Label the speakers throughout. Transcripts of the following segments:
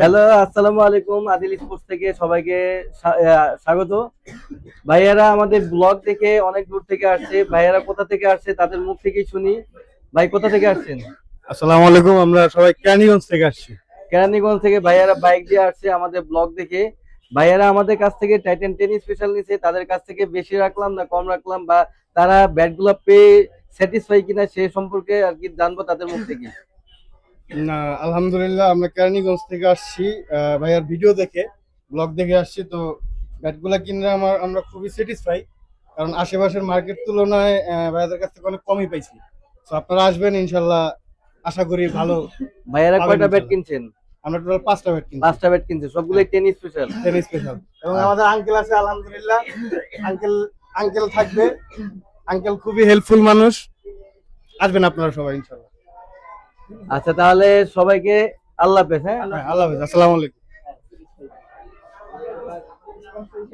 Speaker 1: Hello আসসালামু আলাইকুম Adil sports থেকে সবাইকে স্বাগত। ভাইয়ারা আমাদের ব্লগ থেকে অনেক দূর থেকে আসছে। ভাইয়ারা কোথা থেকে আসছে তাদের মুখ থেকেই শুনি। ভাই কোথা থেকে আসছেন?
Speaker 2: আসসালামু আলাইকুম আমরা সবাই ক্যানিগঞ্জ থেকে আসছি।
Speaker 1: কেরানীগঞ্জ থেকে ভাইয়ারা বাইক দিয়ে আসছে আমাদের ব্লগ দেখে। ভাইয়ারা আমাদের কাছ থেকে টাইটান টেন স্পেশাল নিছে তাদের কাছ থেকে বেশি রাখলাম না কম রাখলাম বা তারা ব্যাট ব্যাটগুলো পেয়ে স্যাটিসফাই কিনা সে সম্পর্কে আর কি জানব তাদের মুখ থেকে।
Speaker 2: না আলহামদুলিল্লাহ আমরা কেরানীগঞ্জ থেকে আসছি। ভাইয়ার ভিডিও দেখে ব্লগ দেখে আসছি তো ব্যাটগুলা কিনে আমার আমরা খুবই স্যাটিসফাই কারণ আশেপাশের মার্কেট তুলনায় ভাইয়াদের কাছ থেকে অনেক কমই পাইছি। তো আপনারা আসবেন ইনশাল্লাহ আশা করি ভালো
Speaker 1: ভাইয়ারা কয়টা ব্যাট কিনছেন?
Speaker 2: আমরা টোটাল পাঁচটা ব্যাট কিনছি।
Speaker 1: পাঁচটা ব্যাট কিনছে সবগুলোই টেন স্পেশাল
Speaker 2: টেন স্পেশাল এবং আমাদের আঙ্কেল আছে আলহামদুলিল্লাহ। আঙ্কেল আঙ্কেল থাকবে। আঙ্কেল খুবই হেল্পফুল মানুষ। আসবেন আপনারা সবাই ইনশাল্লাহ।
Speaker 1: আচ্ছা তাহলে সবাইকে আল্লাহ হাফেজ হ্যাঁ?
Speaker 2: হ্যাঁ, আল্লাহ হাফেজ আসসালামু আলাইকুম।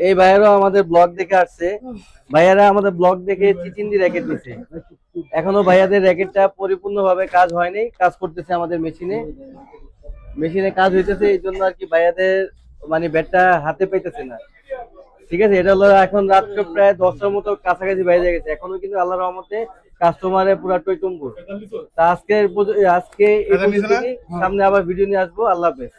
Speaker 1: এই ভাইয়ারাও আমাদের ব্লগ দেখে আসছে। ভাইয়ারা আমাদের ব্লগ দেখে চিচিন্দি র্যাকেট দিছে। এখনও ভাইয়াদের র্যাকেটটা পরিপূর্ণভাবে কাজ হয়নি কাজ করতেছে আমাদের মেশিনে মেশিনে কাজ হইতেছে এই জন্য আর কি ভাইয়াদের মানে ব্যাটটা হাতে পাইতেছে না। ঠিক আছে এটা হলো এখন রাত্র প্রায় দশটার মতো কাছাকাছি বাইরে গেছে। এখনও কিন্তু আল্লাহ রহমতে কাস্টমারে পুরা টইটুম্বুর তা আজকে আজকে। সামনে আবার ভিডিও নিয়ে আসব। আল্লাহ হাফেজ।